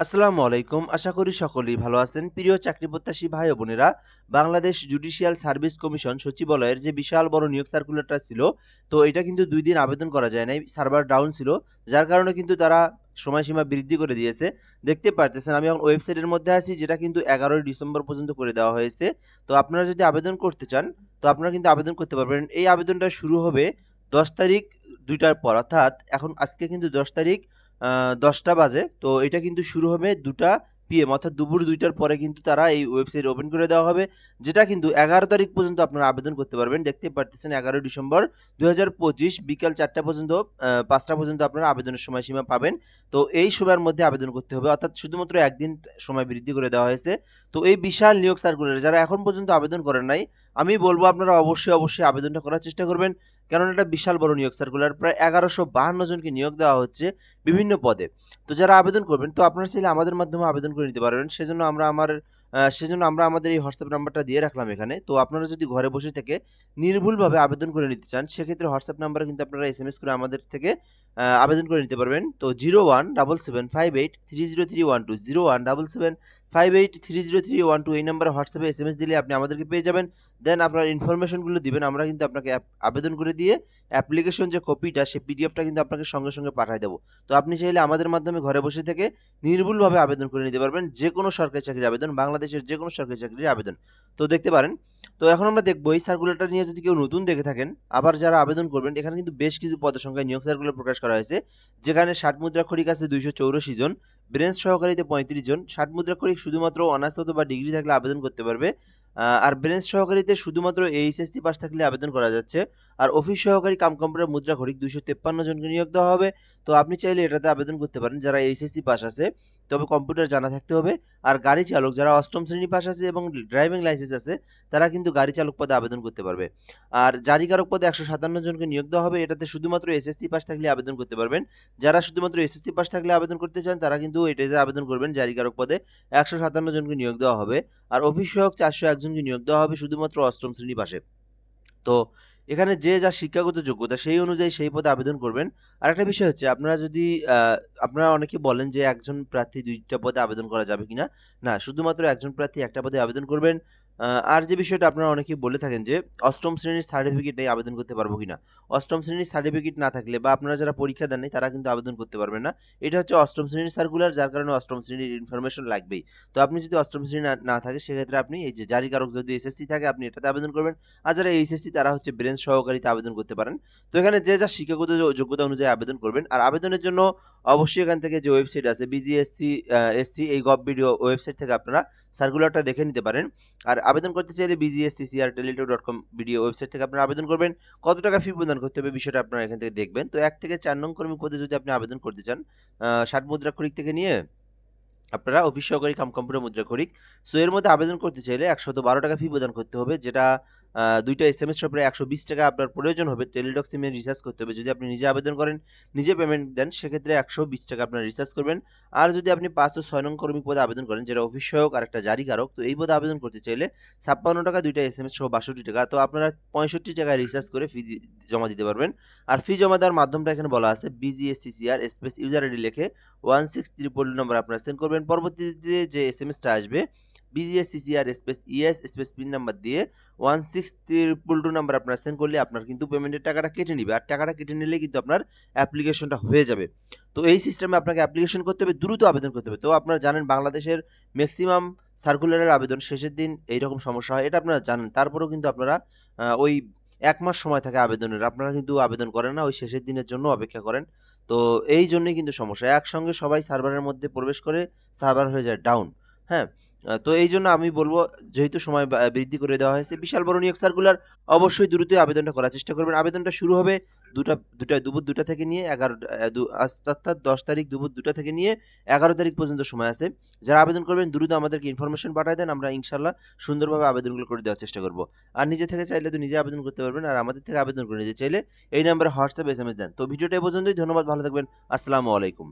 আসসালামু আলাইকুম। আশা করি সকলেই ভালো আছেন। প্রিয় চাকরি প্রত্যাশী ভাই বোনেরা, বাংলাদেশ জুডিশিয়াল সার্ভিস কমিশন সচিবালয়ের যে বিশাল বড় নিয়োগ সার্কুলারটা ছিল, তো এটা কিন্তু দুই দিন আবেদন করা যায় নাই। সার্ভার ডাউন ছিল, যার কারণে কিন্তু তারা সময়সীমা বৃদ্ধি করে দিয়েছে। দেখতে পারতেছেন, আমি এখন ওয়েবসাইটের মধ্যে আছি, যেটা কিন্তু এগারোই ডিসেম্বর পর্যন্ত করে দেওয়া হয়েছে। তো আপনারা যদি আবেদন করতে চান, তো আপনারা কিন্তু আবেদন করতে পারবেন। এই আবেদনটা শুরু হবে দশ তারিখ দুইটার পর, অর্থাৎ এখন আজকে কিন্তু দশ তারিখ। দশটা বাজে। তো এটা কিন্তু শুরু হবে দুটা পিএম অর্থাৎ দুপুর দুইটার পরে কিন্তু তারা এই ওয়েবসাইট ওপেন করে দেওয়া হবে, যেটা কিন্তু এগারো তারিখ পর্যন্ত আপনারা আবেদন করতে পারবেন। দেখতে পারতেছেন এগারোই ডিসেম্বর দুই হাজার পঁচিশ বিকাল চারটা পর্যন্ত পাঁচটা পর্যন্ত আপনারা আবেদনের সময়সীমা পাবেন। তো এই সময়ের মধ্যে আবেদন করতে হবে। অর্থাৎ শুধুমাত্র একদিন সময় বৃদ্ধি করে দেওয়া হয়েছে। তো এই বিশাল নিয়োগ সার্কুলার যারা এখন পর্যন্ত আবেদন করেন নাই আমি বলব আপনারা অবশ্যই অবশ্যই আবেদনটা করার চেষ্টা করবেন। কারণ এটা বিশাল বড় নিয়োগ সার্কুলার প্রায় এগারোশো বাহান্ন জনকে নিয়োগ দেওয়া হচ্ছে বিভিন্ন পদে। তো যারা আবেদন করবেন, তো আপনারা চাইলে আমাদের মাধ্যমে আবেদন করে নিতে পারবেন। সেজন্য আমরা আমার সেজন্য আমরা আমাদের এই হোয়াটসঅ্যাপ নাম্বারটা দিয়ে রাখলাম এখানে। তো আপনারা যদি ঘরে বসে থেকে নির্ভুলভাবে আবেদন করে নিতে চান, সেক্ষেত্রে হোয়াটসঅ্যাপ নাম্বারে কিন্তু আপনারা এস এম এস করে আমাদের থেকে আবেদন করে নিতে পারবেন। তো zero one double seven five eight three zero three one two zero one double seven five eight three zero three one two এই নাম্বারে হোয়াটসঅ্যাপে এস এম এস দিলে আপনি আমাদেরকে পেয়ে যাবেন। দেন আপনার ইনফরমেশনগুলো দিবেন, আমরা কিন্তু আপনাকে আবেদন করে দিয়ে অ্যাপ্লিকেশন যে কপিটা সেই পিডিএফটা কিন্তু আপনাকে সঙ্গে সঙ্গে পাঠিয়ে দেবো। তো আপনি চাইলে আমাদের মাধ্যমে ঘরে বসে থেকে নির্ভুলভাবে আবেদন করে নিতে পারবেন যে কোনো সরকারি চাকরির আবেদন, বাংলাদেশের যে কোনো সরকারি চাকরির আবেদন। তো দেখতে পারেন, তো এখন আমরা দেখব এই সার্কুলারটা নিয়ে যদি কেউ নতুন দেখে থাকেন, আবার যারা আবেদন করবেন, এখানে কিন্তু বেশ কিছু পদের নিয়োগ সার্কুলার প্রকাশ করা হয়েছে, যেখানে ষাট মুদ্রাক্ষরিক আছে দুইশো চৌরাশি জন ব্রেঞ্চ সহকারীতে পঁয়ত্রিশ জন। ষাট মুদ্রাক্ষরিক শুধুমাত্র অনার্স অথবা ডিগ্রি থাকলে আবেদন করতে পারবে। আর ব্রেঞ্চ সহকারীতে শুধুমাত্র এইচএসসি পাস থাকলে আবেদন করা যাচ্ছে। আর অফিস সহকারী কাম কম্পিউটার মুদ্রা খরিক দুইশো তেপ্পান্ন জনকে নিয়োগ দেওয়া হবে। তো আপনি চাইলে এটাতে আবেদন করতে পারেন যারা এইচএসসি পাস আছে। তবে কম্পিউটার জানা থাকতে হবে। আর গাড়ি চালক যারা অষ্টম শ্রেণি পাস আছে এবং ড্রাইভিং লাইসেন্স আছে, তারা কিন্তু গাড়ি চালক পদে আবেদন করতে পারবে। আর জারিকারক পদে একশো সাতান্ন জনকে নিয়োগ দেওয়া হবে। এটাতে শুধুমাত্র এসএসসি পাস থাকলে আবেদন করতে পারবেন। যারা শুধুমাত্র এসএসসি পাস থাকলে আবেদন করতে চান, তারা কিন্তু এটাতে আবেদন করবেন জারিকারক পদে। একশো সাতান্ন জনকে নিয়োগ দেওয়া হবে। আর অফিস সহায়ক চারশো একজনকে নিয়োগ দেওয়া হবে শুধুমাত্র অষ্টম শ্রেণি পাশে। তো এখানে যে যা শিক্ষাগত যোগ্যতা, সেই অনুযায়ী সেই পদে আবেদন করবেন। আর একটা বিষয় হচ্ছে, আপনারা যদি আপনারা অনেকে বলেন যে একজন প্রার্থী দুইটা পদে আবেদন করা যাবে কিনা? না, শুধুমাত্র একজন প্রার্থী একটা পদে আবেদন করবেন। আর যে বিষয়টা আপনারা অনেকেই বলে থাকেন যে, অষ্টম শ্রেণির সার্টিফিকেট নেই আবেদন করতে পারব কিনা? অষ্টম শ্রেণির সার্টিফিকেট না থাকলে বা আপনারা যারা পরীক্ষা দেন তারা কিন্তু আবেদন করতে পারবেন না। এটা হচ্ছে অষ্টম শ্রেণির সার্কুলার যার কারণে অষ্টম শ্রেণির ইনফরমেশন লাগবেই। তো আপনি যদি অষ্টম শ্রেণি না থাকে, সেক্ষেত্রে আপনি এই যে জারি কারক যদি এসএসসি থাকে, আপনি এটাতে আবেদন করবেন। আর যারা এইচএসসি তারা হচ্ছে ব্রেঞ্চ সহকারীতে আবেদন করতে পারেন। তো এখানে যে যা শিক্ষাগত যোগ্যতা অনুযায়ী আবেদন করবেন, আর আবেদনের জন্য অবশ্যই এখান থেকে যে ওয়েবসাইট আছে বিজিএসসি এসসি এই গভ ভিডিও ওয়েবসাইট থেকে আপনারা সার্কুলারটা দেখে নিতে পারেন। আর আবেদন করতে চাইলে BGSC CR teletalk dot com video website থেকে আপনারা আবেদন করবেন। কত টাকা ফি প্রদান করতে হবে বিষয়টা আপনারা এখান থেকে দেখবেন। তো এক থেকে চার নং কর্মী পদে যদি আপনি আবেদন করতে চান ষাট মুদ্রা খরিক থেকে নিয়ে আপনারা অফিস সহকারী কাম কম্পিউটার মুদ্রা খরিক সো এর মধ্যে আবেদন করতে চাইলে একশত বারো টাকা ফি প্রদান করতে হবে, যেটা দুইটা এস এম এস প্রায় একশো বিশ টাকা আপনার প্রয়োজন হবে। টেলিডক সিমে রিচার্জ করতে হবে। যদি আপনি নিজে আবেদন করেন, নিজে পেমেন্ট দেন, সেক্ষেত্রে একশো বিশ টাকা আপনার রিচার্জ করবেন। আর যদি আপনি পাঁচ ও ছয় নং কর্মী পদে আবেদন করেন, যেটা অফিস সহায়ক আর একটা জারিকারক তো এই পদে আবেদন করতে চাইলে ছাপ্পান্ন টাকা, দুইটা এস এম এস সহ বাষট্টি টাকা, তো আপনারা পঁয়ষট্টি টাকায় রিচার্জ করে ফি জমা দিতে পারবেন। আর ফি জমা দেওয়ার মাধ্যমটা এখানে বলা আছে বিজিএসসিসিআর স্পেস ইউজার আইডি লিখে ওয়ান সিক্স ত্রিপল নম্বর আপনারা সেন্ড করবেন। পরবর্তীতে যে এস এম এসটা আসবে BGSCCR space ES space pin number দিয়ে one six triple two number আপনারা সেন্ড করলে আপনার কিন্তু পেমেন্টের টাকাটা কেটে নিবে। আর টাকাটা কেটে নিলে কিন্তু আপনার অ্যাপ্লিকেশনটা হয়ে যাবে। তো এই সিস্টেমে আপনাকে অ্যাপ্লিকেশন করতে হবে, দ্রুত আবেদন করতে হবে। তো আপনারা জানেন বাংলাদেশের ম্যাক্সিমাম সার্কুলারের আবেদন শেষের দিন এইরকম সমস্যা হয়, এটা আপনারা জানেন। তারপরেও কিন্তু আপনারা ওই এক মাস সময় থাকে আবেদনের। আপনারা কিন্তু আবেদন করেন না, ওই শেষের দিনের জন্য অপেক্ষা করেন। তো এই জন্যই কিন্তু সমস্যা। একসঙ্গে সবাই সার্ভারের মধ্যে প্রবেশ করে সার্ভার হয়ে যায় ডাউন হ্যাঁ তো এই জন্য আমি বলব, যেহেতু সময় বৃদ্ধি করে দেওয়া হয়েছে, বিশাল বড় নিয়োগ সার্কুলার অবশ্যই দ্রুত আবেদনটা করার চেষ্টা করবেন। আবেদনটা শুরু হবে দুটা দুটা, দুপুর দুটা থেকে নিয়ে এগারো অর্থাৎ দশ তারিখ দুপুর দুটা থেকে নিয়ে এগারো তারিখ পর্যন্ত সময় আছে। যারা আবেদন করবেন, দ্রুত আমাদেরকে ইনফরমেশন পাঠিয়ে দেন, আমরা ইনশাল্লাহ সুন্দরভাবে আবেদনগুলো করে দেওয়ার চেষ্টা করব। আর নিজে থেকে চাইলে তো নিজে আবেদন করতে পারবেন, আর আমাদের থেকে আবেদন করে নিজে চাইলে এই নাম্বারে হোয়াটসঅ্যাপ এস এম এস দেন। তো ভিডিওটা পর্যন্তই, ধন্যবাদ, ভালো থাকবেন, আসসালামু আলাইকুম।